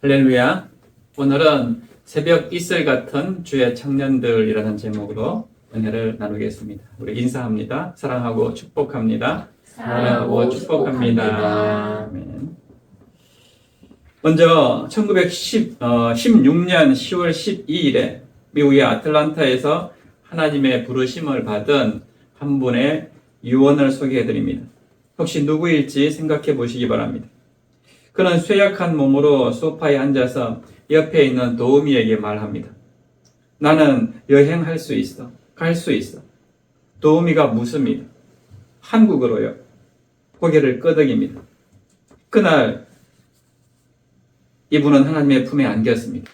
할렐루야. 오늘은 새벽 이슬 같은 주의 청년들이라는 제목으로 은혜를 나누겠습니다. 우리 인사합니다. 사랑하고 축복합니다. 사랑하고 축복합니다. 아멘. 먼저 1916년 10월 12일에 미국의 아틀란타에서 하나님의 부르심을 받은 한 분의 유언을 소개해 드립니다. 혹시 누구일지 생각해 보시기 바랍니다. 그는 쇠약한 몸으로 소파에 앉아서 옆에 있는 도우미에게 말합니다. 나는 여행할 수 있어. 갈 수 있어. 도우미가 묻습니다. 한국어로요. 고개를 끄덕입니다. 그날 이분은 하나님의 품에 안겼습니다.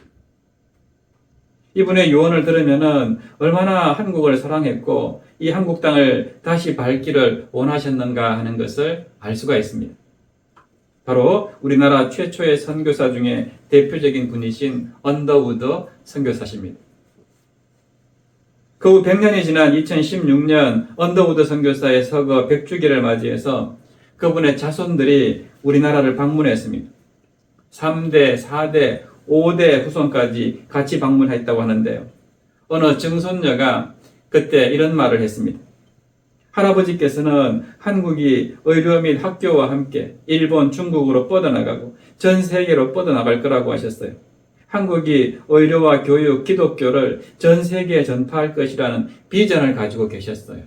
이분의 유언을 들으면은 얼마나 한국을 사랑했고 이 한국 땅을 다시 밟기를 원하셨는가 하는 것을 알 수가 있습니다. 바로 우리나라 최초의 선교사 중에 대표적인 분이신 언더우드 선교사십니다. 그 후 100년이 지난 2016년 언더우드 선교사의 서거 100주기를 맞이해서 그분의 자손들이 우리나라를 방문했습니다. 3대, 4대, 5대 후손까지 같이 방문했다고 하는데요. 어느 증손녀가 그때 이런 말을 했습니다. 할아버지께서는 한국이 의료 및 학교와 함께 일본, 중국으로 뻗어나가고 전 세계로 뻗어나갈 거라고 하셨어요. 한국이 의료와 교육, 기독교를 전 세계에 전파할 것이라는 비전을 가지고 계셨어요.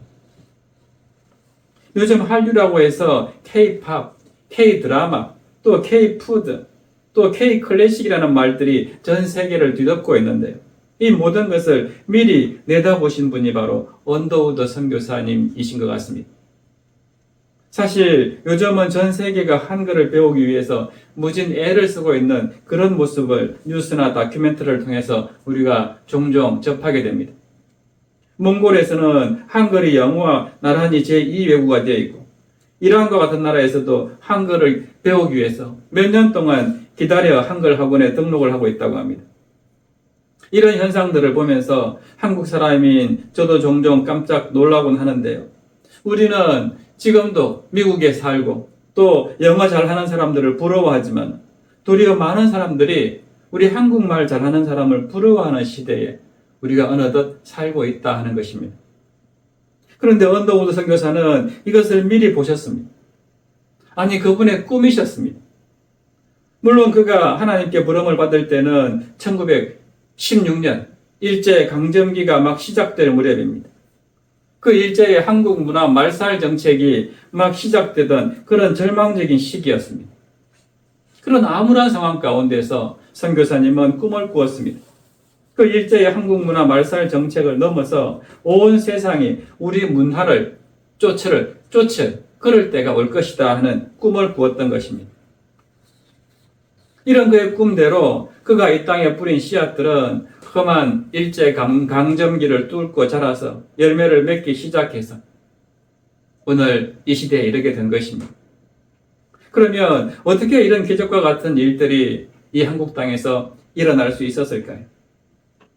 요즘 한류라고 해서 K-팝, K-드라마, 또 K-푸드, 또 K-클래식이라는 말들이 전 세계를 뒤덮고 있는데요. 이 모든 것을 미리 내다보신 분이 바로 언더우드 선교사님이신 것 같습니다. 사실 요즘은 전 세계가 한글을 배우기 위해서 무진 애를 쓰고 있는 그런 모습을 뉴스나 다큐멘터리를 통해서 우리가 종종 접하게 됩니다. 몽골에서는 한글이 영어와 나란히 제2 외국어가 되어 있고 이란과 같은 나라에서도 한글을 배우기 위해서 몇 년 동안 기다려 한글 학원에 등록을 하고 있다고 합니다. 이런 현상들을 보면서 한국 사람인 저도 종종 깜짝 놀라곤 하는데요. 우리는 지금도 미국에 살고 또 영어 잘하는 사람들을 부러워하지만 도리어 많은 사람들이 우리 한국말 잘하는 사람을 부러워하는 시대에 우리가 어느덧 살고 있다 하는 것입니다. 그런데 언더우드 선교사는 이것을 미리 보셨습니다. 아니 그분의 꿈이셨습니다. 물론 그가 하나님께 부름을 받을 때는 1916년 일제 강점기가 막 시작될 무렵입니다. 그 일제의 한국 문화 말살 정책이 막 시작되던 그런 절망적인 시기였습니다. 그런 암울한 상황 가운데서 선교사님은 꿈을 꾸었습니다. 그 일제의 한국 문화 말살 정책을 넘어서 온 세상이 우리 문화를 쫓을, 쫓을, 그럴 때가 올 것이다 하는 꿈을 꾸었던 것입니다. 이런 그의 꿈대로 그가 이 땅에 뿌린 씨앗들은 험한 일제 강, 강점기를 뚫고 자라서 열매를 맺기 시작해서 오늘 이 시대에 이르게 된 것입니다. 그러면 어떻게 이런 기적과 같은 일들이 이 한국 땅에서 일어날 수 있었을까요?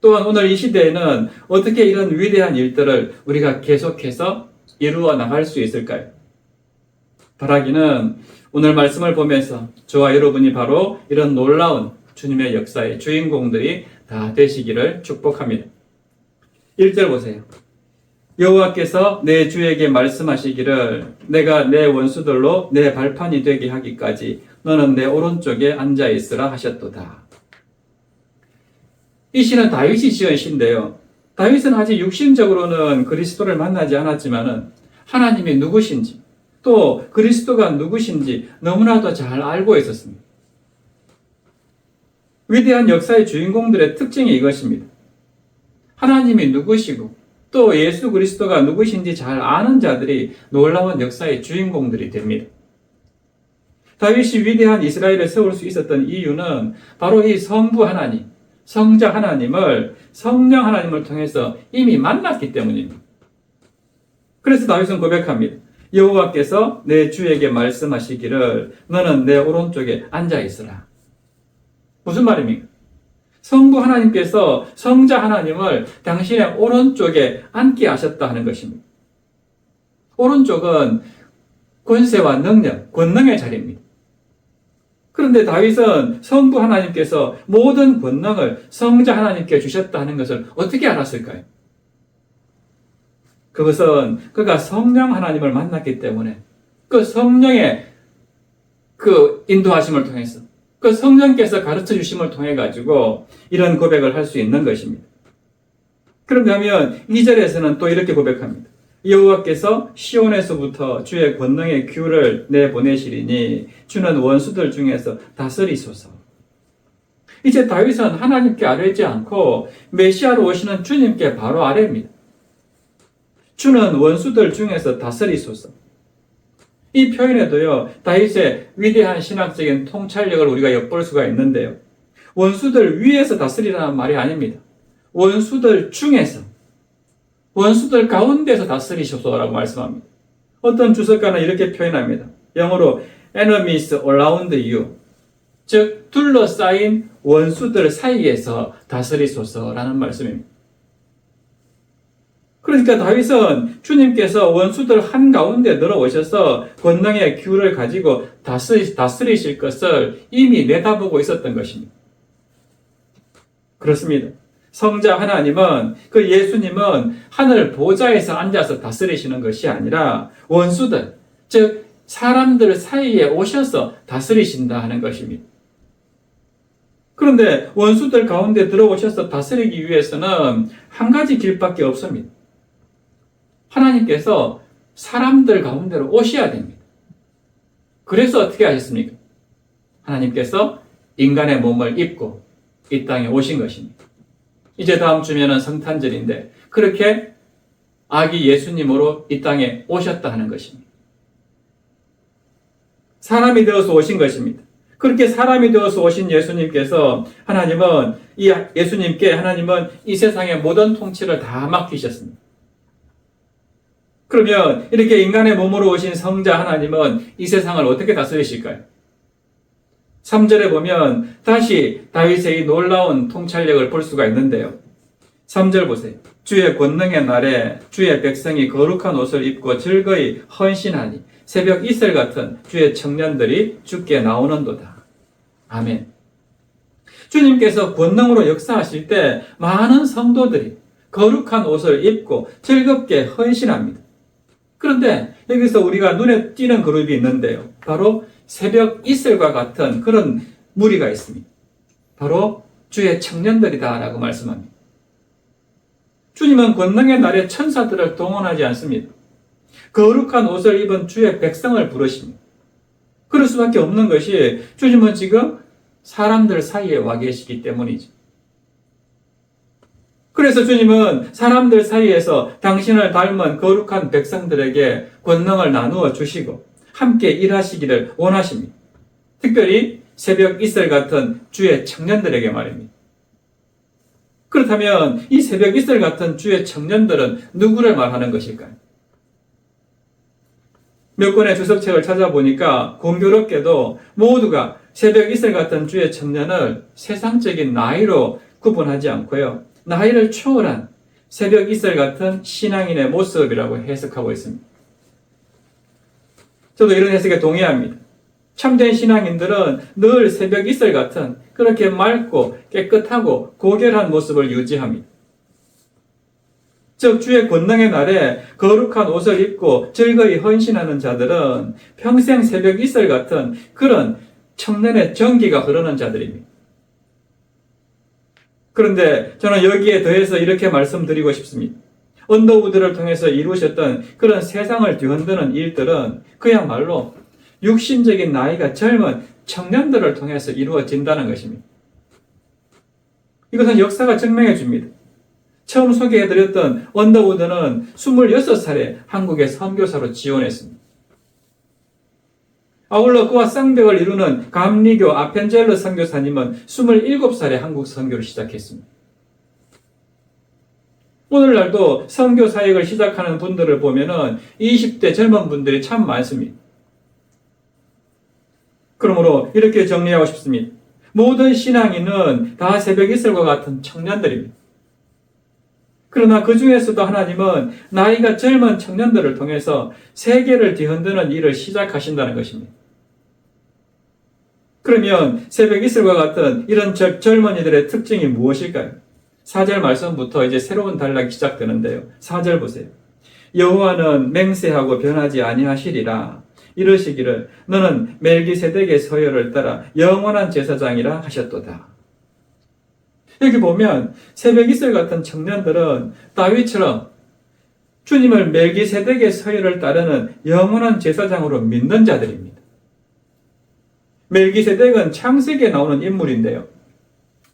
또한 오늘 이 시대에는 어떻게 이런 위대한 일들을 우리가 계속해서 이루어 나갈 수 있을까요? 바라기는 오늘 말씀을 보면서 저와 여러분이 바로 이런 놀라운 주님의 역사의 주인공들이 다 되시기를 축복합니다. 1절 보세요. 여호와께서 내 주에게 말씀하시기를 내가 내 원수들로 내 발판이 되게 하기까지 너는 내 오른쪽에 앉아 있으라 하셨도다. 이 시는 다윗이 지은 시인데요. 다윗은 아직 육신적으로는 그리스도를 만나지 않았지만은 하나님이 누구신지 또 그리스도가 누구신지 너무나도 잘 알고 있었습니다. 위대한 역사의 주인공들의 특징이 이것입니다. 하나님이 누구시고 또 예수 그리스도가 누구신지 잘 아는 자들이 놀라운 역사의 주인공들이 됩니다. 다윗이 위대한 이스라엘을 세울 수 있었던 이유는 바로 이 성부 하나님, 성자 하나님을 성령 하나님을 통해서 이미 만났기 때문입니다. 그래서 다윗은 고백합니다. 여호와께서 내 주에게 말씀하시기를 너는 내 오른쪽에 앉아 있으라. 무슨 말입니까? 성부 하나님께서 성자 하나님을 당신의 오른쪽에 앉게 하셨다 하는 것입니다. 오른쪽은 권세와 능력, 권능의 자리입니다. 그런데 다윗은 성부 하나님께서 모든 권능을 성자 하나님께 주셨다는 것을 어떻게 알았을까요? 그것은 그가 성령 하나님을 만났기 때문에 그 성령의 그 인도하심을 통해서 그 성령께서 가르쳐 주심을 통해 가지고 이런 고백을 할 수 있는 것입니다. 그런가 하면 2절에서는 또 이렇게 고백합니다. 여호와께서 시온에서부터 주의 권능의 큐를 내보내시리니 주는 원수들 중에서 다스리소서. 이제 다윗은 하나님께 아뢰지 않고 메시아로 오시는 주님께 바로 아뢰입니다. 주는 원수들 중에서 다스리소서. 이 표현에도요, 다윗의 위대한 신학적인 통찰력을 우리가 엿볼 수가 있는데요. 원수들 위에서 다스리라는 말이 아닙니다. 원수들 중에서, 원수들 가운데서 다스리소서라고 말씀합니다. 어떤 주석가는 이렇게 표현합니다. 영어로 enemies around you. 즉, 둘러싸인 원수들 사이에서 다스리소서라는 말씀입니다. 그러니까 다윗은 주님께서 원수들 한가운데 들어오셔서 권능의 큐를 가지고 다스리, 다스리실 것을 이미 내다보고 있었던 것입니다. 그렇습니다. 성자 하나님은 그 예수님은 하늘 보좌에서 앉아서 다스리시는 것이 아니라 원수들, 즉 사람들 사이에 오셔서 다스리신다 하는 것입니다. 그런데 원수들 가운데 들어오셔서 다스리기 위해서는 한 가지 길밖에 없습니다. 하나님께서 사람들 가운데로 오셔야 됩니다. 그래서 어떻게 하셨습니까? 하나님께서 인간의 몸을 입고 이 땅에 오신 것입니다. 이제 다음 주면은 성탄절인데 그렇게 아기 예수님으로 이 땅에 오셨다 하는 것입니다. 사람이 되어서 오신 것입니다. 그렇게 사람이 되어서 오신 예수님께서 하나님은 이 예수님께 하나님은 이 세상의 모든 통치를 다 맡기셨습니다. 그러면 이렇게 인간의 몸으로 오신 성자 하나님은 이 세상을 어떻게 다스리실까요? 3절에 보면 다시 다윗의 이 놀라운 통찰력을 볼 수가 있는데요. 3절 보세요. 주의 권능의 날에 주의 백성이 거룩한 옷을 입고 즐거이 헌신하니 새벽 이슬 같은 주의 청년들이 죽게 나오는도다. 아멘. 주님께서 권능으로 역사하실 때 많은 성도들이 거룩한 옷을 입고 즐겁게 헌신합니다. 그런데 여기서 우리가 눈에 띄는 그룹이 있는데요. 바로 새벽 이슬과 같은 그런 무리가 있습니다. 바로 주의 청년들이다라고 말씀합니다. 주님은 권능의 날에 천사들을 동원하지 않습니다. 거룩한 옷을 입은 주의 백성을 부르십니다. 그럴 수밖에 없는 것이 주님은 지금 사람들 사이에 와 계시기 때문이죠. 그래서 주님은 사람들 사이에서 당신을 닮은 거룩한 백성들에게 권능을 나누어 주시고 함께 일하시기를 원하십니다. 특별히 새벽 이슬 같은 주의 청년들에게 말입니다. 그렇다면 이 새벽 이슬 같은 주의 청년들은 누구를 말하는 것일까요? 몇 권의 주석책을 찾아보니까 공교롭게도 모두가 새벽 이슬 같은 주의 청년을 세상적인 나이로 구분하지 않고요. 나이를 초월한 새벽 이슬 같은 신앙인의 모습이라고 해석하고 있습니다. 저도 이런 해석에 동의합니다. 참된 신앙인들은 늘 새벽 이슬 같은 그렇게 맑고 깨끗하고 고결한 모습을 유지합니다. 즉 주의 권능의 날에 거룩한 옷을 입고 즐거이 헌신하는 자들은 평생 새벽 이슬 같은 그런 청년의 정기가 흐르는 자들입니다. 그런데 저는 여기에 더해서 이렇게 말씀드리고 싶습니다. 언더우드를 통해서 이루셨던 그런 세상을 뒤흔드는 일들은 그야말로 육신적인 나이가 젊은 청년들을 통해서 이루어진다는 것입니다. 이것은 역사가 증명해 줍니다. 처음 소개해드렸던 언더우드는 26살에 한국의 선교사로 지원했습니다. 아울러 그와 쌍벽을 이루는 감리교 아펜젤러 선교사님은 27살에 한국 선교를 시작했습니다. 오늘날도 선교 사역을 시작하는 분들을 보면은 20대 젊은 분들이 참 많습니다. 그러므로 이렇게 정리하고 싶습니다. 모든 신앙인은 다 새벽 이슬과 같은 청년들입니다. 그러나 그 중에서도 하나님은 나이가 젊은 청년들을 통해서 세계를 뒤흔드는 일을 시작하신다는 것입니다. 그러면 새벽 이슬과 같은 이런 젊- 젊은이들의 특징이 무엇일까요? 4절 말씀부터 이제 새로운 단락이 시작되는데요. 4절 보세요. 여호와는 맹세하고 변하지 아니하시리라. 이르시기를 너는 멜기세덱의 서열을 따라 영원한 제사장이라 하셨도다. 여기 보면 새벽 이슬 같은 청년들은 다윗처럼 주님을 멜기세덱의 서열을 따르는 영원한 제사장으로 믿는 자들입니다. 멜기세덱은 창세기에 나오는 인물인데요.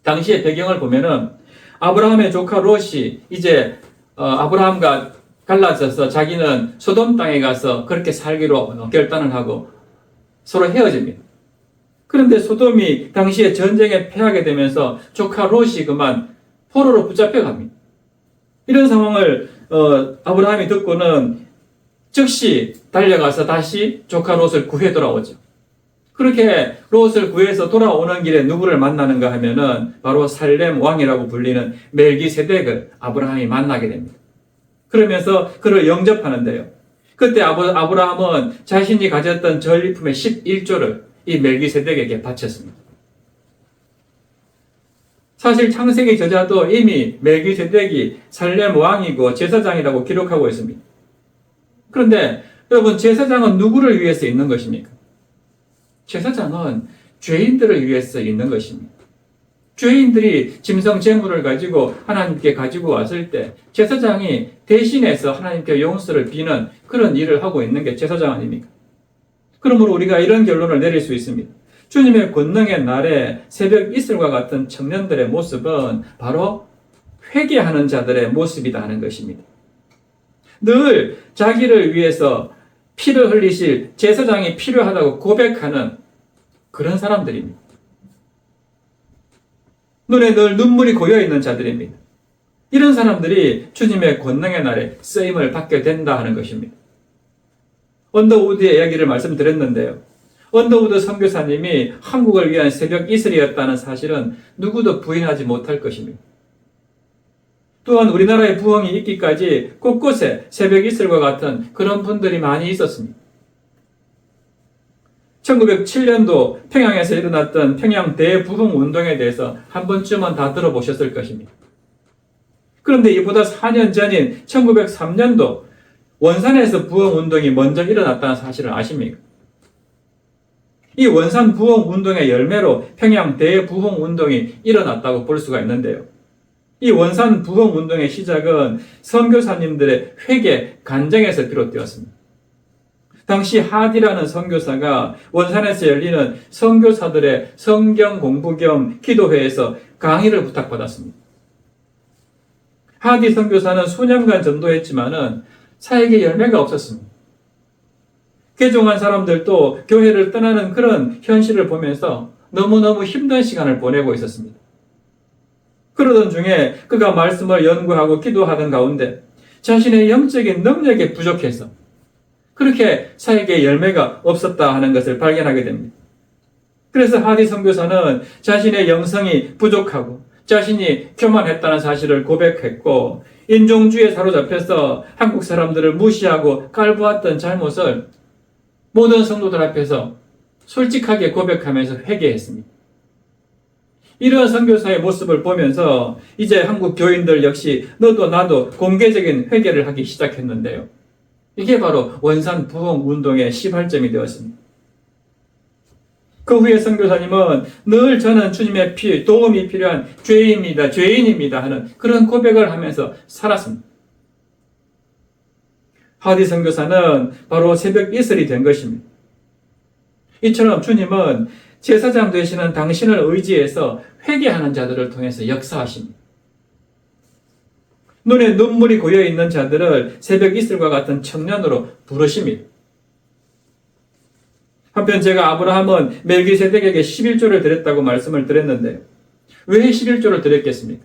당시의 배경을 보면은 아브라함의 조카 롯이 이제 어, 아브라함과 갈라져서 자기는 소돔 땅에 가서 그렇게 살기로 결단을 하고 서로 헤어집니다. 그런데 소돔이 당시에 전쟁에 패하게 되면서 조카 롯이 그만 포로로 붙잡혀 갑니다. 이런 상황을 어, 아브라함이 듣고는 즉시 달려가서 다시 조카 롯을 구해 돌아오죠. 그렇게 롯을 구해서 돌아오는 길에 누구를 만나는가 하면은 바로 살렘 왕이라고 불리는 멜기세덱을 아브라함이 만나게 됩니다. 그러면서 그를 영접하는데요. 그때 아브, 아브라함은 자신이 가졌던 전리품의 11조를 이 멜기세덱에게 바쳤습니다. 사실 창세기 저자도 이미 멜기세덱이 살렘 왕이고 제사장이라고 기록하고 있습니다. 그런데 여러분 제사장은 누구를 위해서 있는 것입니까? 제사장은 죄인들을 위해서 있는 것입니다. 죄인들이 짐승 제물을 가지고 하나님께 가지고 왔을 때 제사장이 대신해서 하나님께 용서를 비는 그런 일을 하고 있는 게 제사장 아닙니까? 그러므로 우리가 이런 결론을 내릴 수 있습니다. 주님의 권능의 날에 새벽 이슬과 같은 청년들의 모습은 바로 회개하는 자들의 모습이다 하는 것입니다. 늘 자기를 위해서 피를 흘리실 제사장이 필요하다고 고백하는 그런 사람들입니다. 눈에 늘 눈물이 고여 있는 자들입니다. 이런 사람들이 주님의 권능의 날에 쓰임을 받게 된다 하는 것입니다. 언더우드의 이야기를 말씀드렸는데요. 언더우드 선교사님이 한국을 위한 새벽 이슬이었다는 사실은 누구도 부인하지 못할 것입니다. 또한 우리나라의 부흥이 있기까지 곳곳에 새벽 이슬과 같은 그런 분들이 많이 있었습니다. 1907년도 평양에서 일어났던 평양 대부흥 운동에 대해서 한 번쯤은 다 들어보셨을 것입니다. 그런데 이보다 4년 전인 1903년도 원산에서 부흥 운동이 먼저 일어났다는 사실을 아십니까? 이 원산 부흥 운동의 열매로 평양 대부흥 운동이 일어났다고 볼 수가 있는데요. 이 원산 부흥 운동의 시작은 선교사님들의 회개 간증에서 비롯되었습니다. 당시 하디라는 선교사가 원산에서 열리는 선교사들의 성경 공부 겸 기도회에서 강의를 부탁받았습니다. 하디 선교사는 수년간 전도했지만은 사역에 열매가 없었습니다. 개종한 사람들도 교회를 떠나는 그런 현실을 보면서 너무너무 힘든 시간을 보내고 있었습니다. 그러던 중에 그가 말씀을 연구하고 기도하던 가운데 자신의 영적인 능력에 부족해서 그렇게 사역에 열매가 없었다 하는 것을 발견하게 됩니다. 그래서 하디 선교사는 자신의 영성이 부족하고 자신이 교만했다는 사실을 고백했고 인종주의에 사로잡혀서 한국 사람들을 무시하고 깔보았던 잘못을 모든 성도들 앞에서 솔직하게 고백하면서 회개했습니다. 이러한 선교사의 모습을 보면서 이제 한국 교인들 역시 너도 나도 공개적인 회개를 하기 시작했는데요. 이게 바로 원산 부흥 운동의 시발점이 되었습니다. 그 후에 선교사님은 늘 저는 주님의 피, 도움이 필요한 죄인입니다, 죄인입니다 하는 그런 고백을 하면서 살았습니다. 하디 선교사는 바로 새벽 이슬이 된 것입니다. 이처럼 주님은 제사장 되시는 당신을 의지해서 회개하는 자들을 통해서 역사하십니다. 눈에 눈물이 고여 있는 자들을 새벽 이슬과 같은 청년으로 부르십니다. 한편 제가 아브라함은 멜기세덱에게 11조를 드렸다고 말씀을 드렸는데 왜 11조를 드렸겠습니까?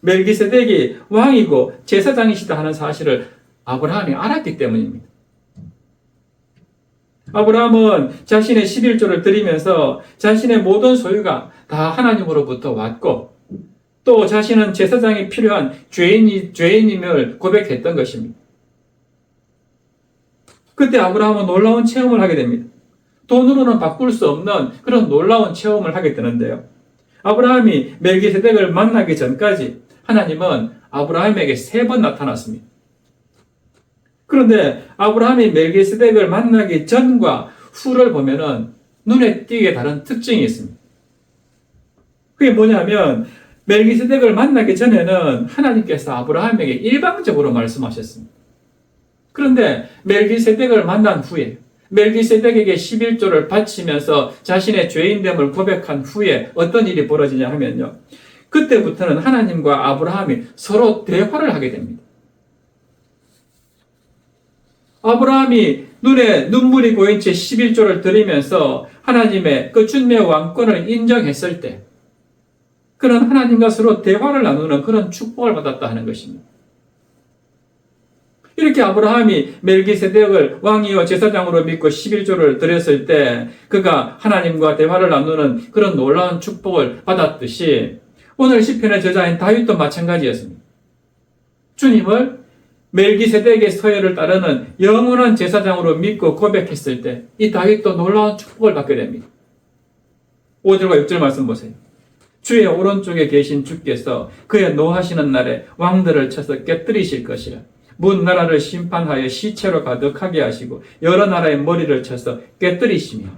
멜기세덱이 왕이고 제사장이시다 하는 사실을 아브라함이 알았기 때문입니다. 아브라함은 자신의 11조를 드리면서 자신의 모든 소유가 다 하나님으로부터 왔고 또 자신은 제사장이 필요한 죄인이, 죄인임을 고백했던 것입니다. 그때 아브라함은 놀라운 체험을 하게 됩니다. 돈으로는 바꿀 수 없는 그런 놀라운 체험을 하게 되는데요. 아브라함이 멜기세덱을 만나기 전까지 하나님은 아브라함에게 세 번 나타났습니다. 그런데 아브라함이 멜기세덱을 만나기 전과 후를 보면은 눈에 띄게 다른 특징이 있습니다. 그게 뭐냐면 멜기세덱을 만나기 전에는 하나님께서 아브라함에게 일방적으로 말씀하셨습니다. 그런데 멜기세덱을 만난 후에 멜기세덱에게 11조를 바치면서 자신의 죄인됨을 고백한 후에 어떤 일이 벌어지냐 하면요. 그때부터는 하나님과 아브라함이 서로 대화를 하게 됩니다. 아브라함이 눈에 눈물이 고인 채 11조를 드리면서 하나님의 그 준의 왕권을 인정했을 때 그런 하나님과 서로 대화를 나누는 그런 축복을 받았다 하는 것입니다. 이렇게 아브라함이 멜기세덱을 왕이요 제사장으로 믿고 11조를 드렸을 때 그가 하나님과 대화를 나누는 그런 놀라운 축복을 받았듯이 오늘 시편의 저자인 다윗도 마찬가지였습니다. 주님을 멜기세덱의 서열을 따르는 영원한 제사장으로 믿고 고백했을 때 이 다윗도 놀라운 축복을 받게 됩니다. 5절과 6절 말씀 보세요. 주의 오른쪽에 계신 주께서 그의 노하시는 날에 왕들을 쳐서 깨뜨리실 것이라. 문 나라를 심판하여 시체로 가득하게 하시고 여러 나라의 머리를 쳐서 깨뜨리시며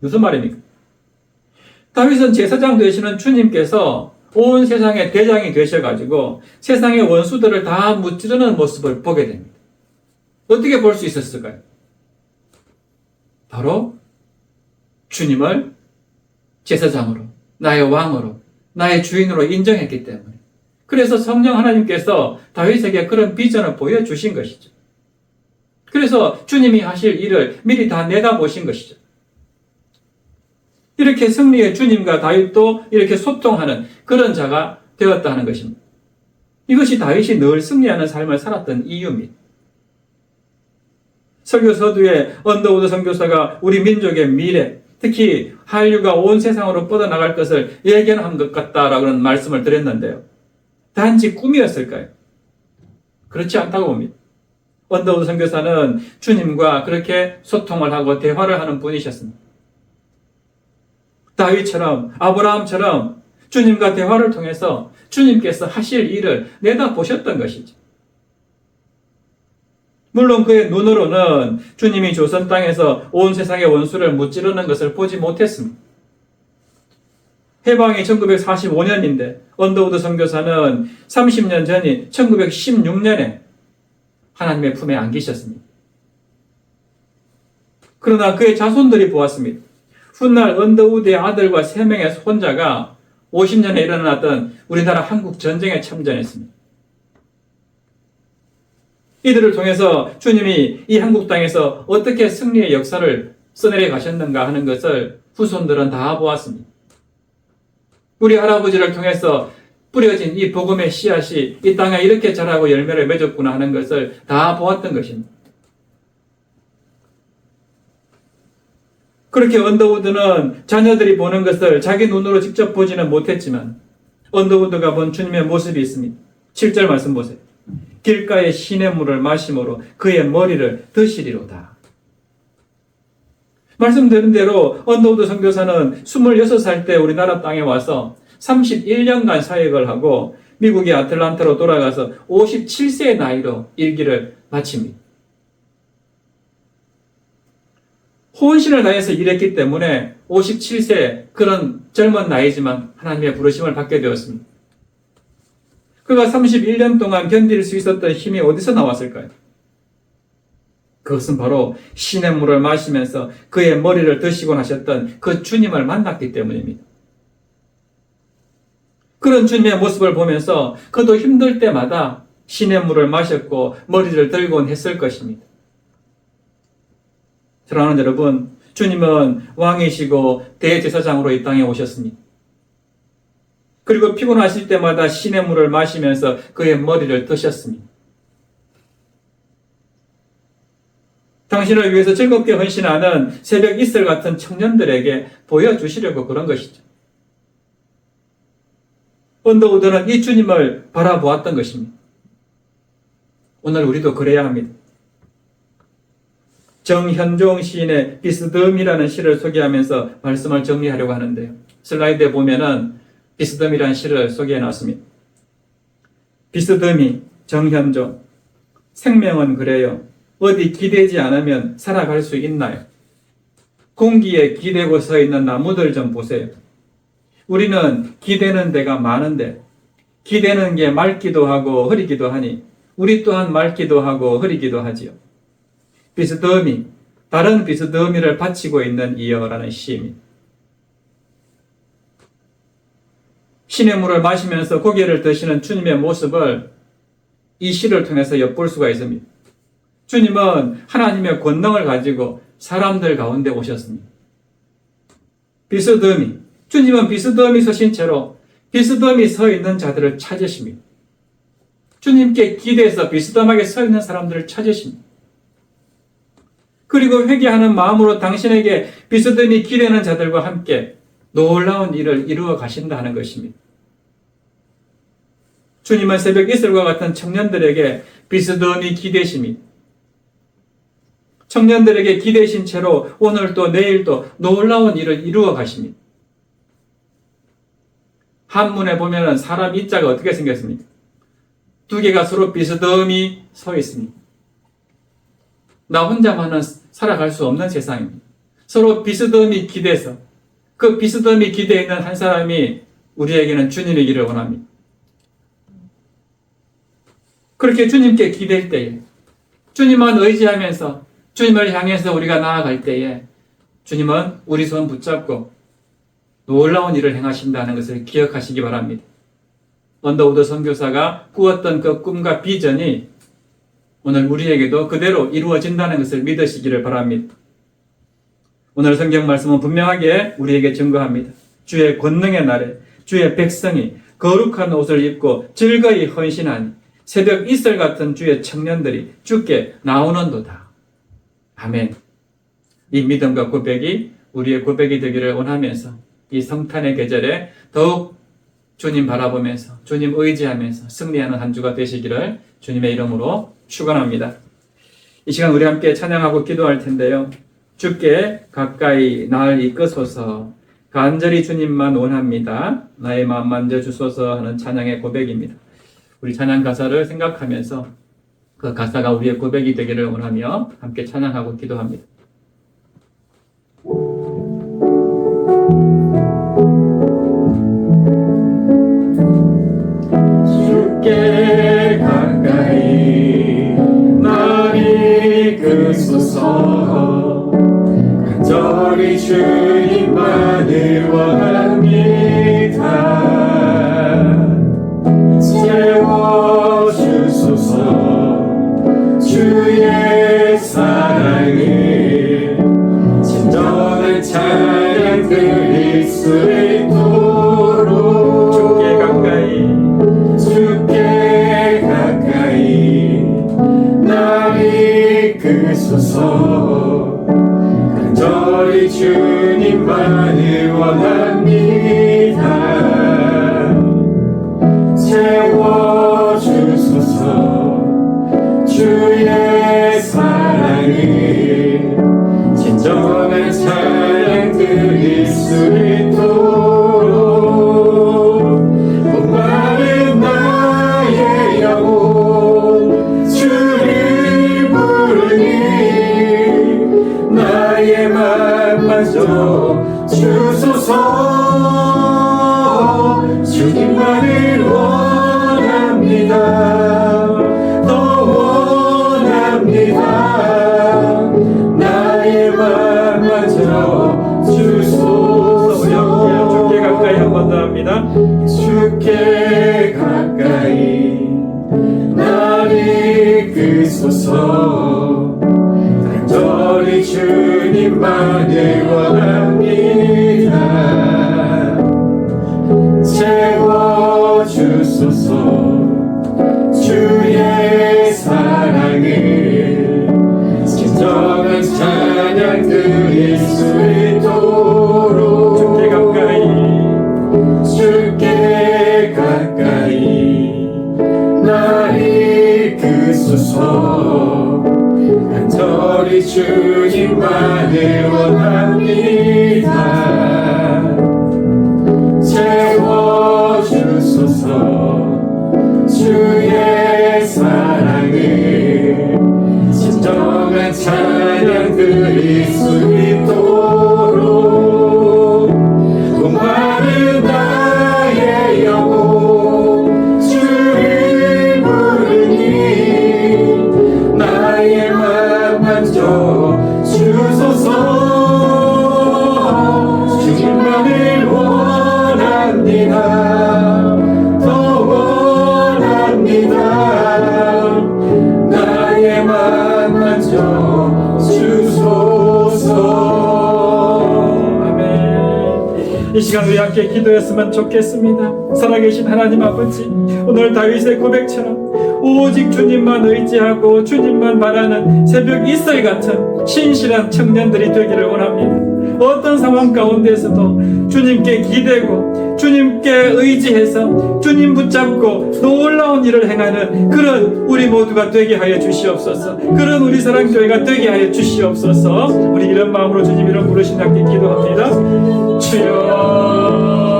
무슨 말입니까? 다윗은 제사장 되시는 주님께서 온 세상의 대장이 되셔가지고 세상의 원수들을 다 무찌르는 모습을 보게 됩니다. 어떻게 볼 수 있었을까요? 바로 주님을 제사장으로, 나의 왕으로, 나의 주인으로 인정했기 때문에. 그래서 성령 하나님께서 다윗에게 그런 비전을 보여주신 것이죠. 그래서 주님이 하실 일을 미리 다 내다보신 것이죠. 이렇게 승리의 주님과 다윗도 이렇게 소통하는 그런 자가 되었다 하는 것입니다. 이것이 다윗이 늘 승리하는 삶을 살았던 이유입니다. 설교 서두에 언더우드 선교사가 우리 민족의 미래, 특히 한류가 온 세상으로 뻗어나갈 것을 예견한 것 같다라는 말씀을 드렸는데요. 단지 꿈이었을까요? 그렇지 않다고 봅니다. 언더우드 선교사는 주님과 그렇게 소통을 하고 대화를 하는 분이셨습니다. 다윗처럼 아브라함처럼 주님과 대화를 통해서 주님께서 하실 일을 내다보셨던 것이죠. 물론 그의 눈으로는 주님이 조선 땅에서 온 세상의 원수를 무찌르는 것을 보지 못했습니다. 해방이 1945년인데 언더우드 선교사는 30년 전인 1916년에 하나님의 품에 안기셨습니다. 그러나 그의 자손들이 보았습니다. 훗날 언더우드의 아들과 세 명의 손자가 50년에 일어났던 우리나라 한국 전쟁에 참전했습니다. 이들을 통해서 주님이 이 한국 땅에서 어떻게 승리의 역사를 써내려 가셨는가 하는 것을 후손들은 다 보았습니다. 우리 할아버지를 통해서 뿌려진 이 복음의 씨앗이 이 땅에 이렇게 자라고 열매를 맺었구나 하는 것을 다 보았던 것입니다. 그렇게 언더우드는 자녀들이 보는 것을 자기 눈으로 직접 보지는 못했지만 언더우드가 본 주님의 모습이 있습니다. 7절 말씀 보세요. 길가의 시냇물을 마심으로 그의 머리를 드시리로다. 말씀드린 대로 언더우드 선교사는 26살 때 우리나라 땅에 와서 31년간 사역을 하고 미국의 아틀란타로 돌아가서 57세의 나이로 일기를 마칩니다. 혼신을 다해서 일했기 때문에 57세 그런 젊은 나이지만 하나님의 부르심을 받게 되었습니다. 그가 31년 동안 견딜 수 있었던 힘이 어디서 나왔을까요? 그것은 바로 신의 물을 마시면서 그의 머리를 드시고 나셨던 그 주님을 만났기 때문입니다. 그런 주님의 모습을 보면서 그도 힘들 때마다 신의 물을 마셨고 머리를 들곤 했을 것입니다. 사랑하는 여러분, 주님은 왕이시고 대제사장으로 이 땅에 오셨습니다. 그리고 피곤하실 때마다 신의 물을 마시면서 그의 머리를 드셨습니다. 당신을 위해서 즐겁게 헌신하는 새벽 이슬 같은 청년들에게 보여주시려고 그런 것이죠. 언더우드는 이 주님을 바라보았던 것입니다. 오늘 우리도 그래야 합니다. 정현종 시인의 비스듬이라는 시를 소개하면서 말씀을 정리하려고 하는데요. 슬라이드에 보면은 비스듬이라는 시를 소개해 놨습니다. 비스듬이 정현종 생명은 그래요. 어디 기대지 않으면 살아갈 수 있나요? 공기에 기대고 서 있는 나무들 좀 보세요. 우리는 기대는 데가 많은데 기대는 게 맑기도 하고 흐리기도 하니 우리 또한 맑기도 하고 흐리기도 하지요. 비스더미, 다른 비스더미를 바치고 있는 이여라는 시입니다. 신의 물을 마시면서 고개를 드시는 주님의 모습을 이 시를 통해서 엿볼 수가 있습니다. 주님은 하나님의 권능을 가지고 사람들 가운데 오셨습니다. 비스더미, 주님은 비스더미 서신 채로 비스더미 서 있는 자들을 찾으십니다. 주님께 기대해서 비스듬하게 서 있는 사람들을 찾으십니다. 그리고 회개하는 마음으로 당신에게 비스듬히 기대는 자들과 함께 놀라운 일을 이루어 가신다 하는 것입니다. 주님은 새벽 이슬과 같은 청년들에게 비스듬히 기대십니다. 청년들에게 기대신 채로 오늘도 내일도 놀라운 일을 이루어 가십니다. 한문에 보면은 사람 이자가 어떻게 생겼습니까? 두 개가 서로 비스듬히 서 있습니다. 나 혼자만은 살아갈 수 없는 세상입니다. 서로 비스듬히 기대서 그 비스듬히 기대에 있는 한 사람이 우리에게는 주님이기를 원합니다. 그렇게 주님께 기댈 때에 주님만 의지하면서 주님을 향해서 우리가 나아갈 때에 주님은 우리 손 붙잡고 놀라운 일을 행하신다는 것을 기억하시기 바랍니다. 언더우드 선교사가 꾸었던 그 꿈과 비전이 오늘 우리에게도 그대로 이루어진다는 것을 믿으시기를 바랍니다. 오늘 성경 말씀은 분명하게 우리에게 증거합니다. 주의 권능의 날에 주의 백성이 거룩한 옷을 입고 즐거이 헌신하니 새벽 이슬 같은 주의 청년들이 주께 나오는도다. 아멘. 이 믿음과 고백이 우리의 고백이 되기를 원하면서 이 성탄의 계절에 더욱 주님 바라보면서 주님 의지하면서 승리하는 한 주가 되시기를 주님의 이름으로 축원합니다. 이 시간 우리 함께 찬양하고 기도할 텐데요. 주께 가까이 날 이끄소서 간절히 주님만 원합니다. 나의 마음 만져 주소서 하는 찬양의 고백입니다. 우리 찬양 가사를 생각하면서 그 가사가 우리의 고백이 되기를 원하며 함께 찬양하고 기도합니다. 주소서. 주님만을 원합니다. 더 원합니다. 나의 맘마저 주소서. 주께 가까이 한번 더 합니다. 주께 가까이 날 이끄소서 주님만을 원합니다. 채워주소서. 주의 사랑을 진정한 찬양 드릴 수 있도록. 주께 가까이. 주께 가까이. 날 이끄소서 간절히 주님만을 원합니다. 채워주소서. 주의 사랑을 진정한 찬양 드릴 수 이 시간 우리 함께 기도했으면 좋겠습니다. 살아계신 하나님 아버지 오늘 다윗의 고백처럼 오직 주님만 의지하고 주님만 바라는 새벽 이슬 같은 신실한 청년들이 되기를 원합니다 어떤 상황 가운데서도 주님께 기대고 주님께 의지해서 주님 붙잡고 놀라운 일을 행하는 그런 우리 모두가 되게 하여 주시옵소서. 그런 우리 사랑교회가 되게 하여 주시옵소서. 우리 이런 마음으로 주님 이름 부르신 함께 기도합니다. 주여.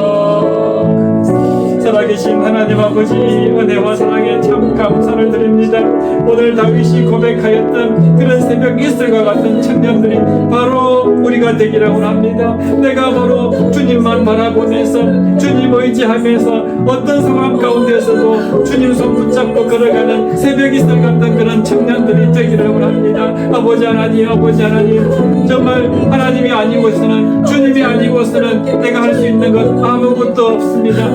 살아계신 하나님 아버지 은혜와 사랑에 참 감사를 드립니다. 오늘 다윗이 고백하였던 그런 새벽 이슬과 같은 청년들이 바로 우리가 되기를 원합니다. 내가 바로 주님만 바라보면서 주님 의지하면서 어떤 상황 가운데서도 주님 손 붙잡고 걸어가는 새벽 이슬 같은 그런 청년들이 되기를 원합니다. 아버지 하나님, 아버지 하나님, 정말 하나님이 아니고서는 주님이 아니고서는 내가 할 수 있는 것 아무것도 없습니다.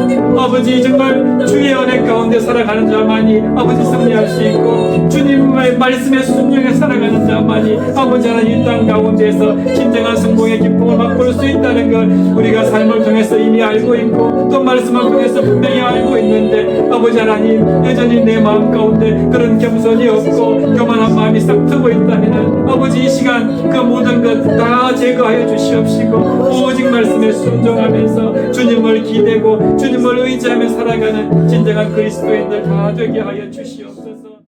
아버지 정말 주의 은혜 가운데 살아가는 자만이 아버지 승리할 수 있고 주님의 말씀에 순종해 살아가는 자만이 아버지 하나님 이땅 가운데에서 진정한 성공의 기쁨을 맛볼 수 있다는 걸 우리가 삶을 통해서 이미 알고 있고 또 말씀을 통해서 분명히 알고 있는데 아버지 하나님 여전히 내 마음 가운데 그런 겸손이 없고 교만한 마음이 싹 트고 있다면 아버지 이 시간 그 모든 것 다 제거하여 주시옵시고 오직 말씀에 순종하면서 주님을 기대고 주님을 의지하며 살아가는 진정한 그리스도인들 다 되게 하여 주시옵소서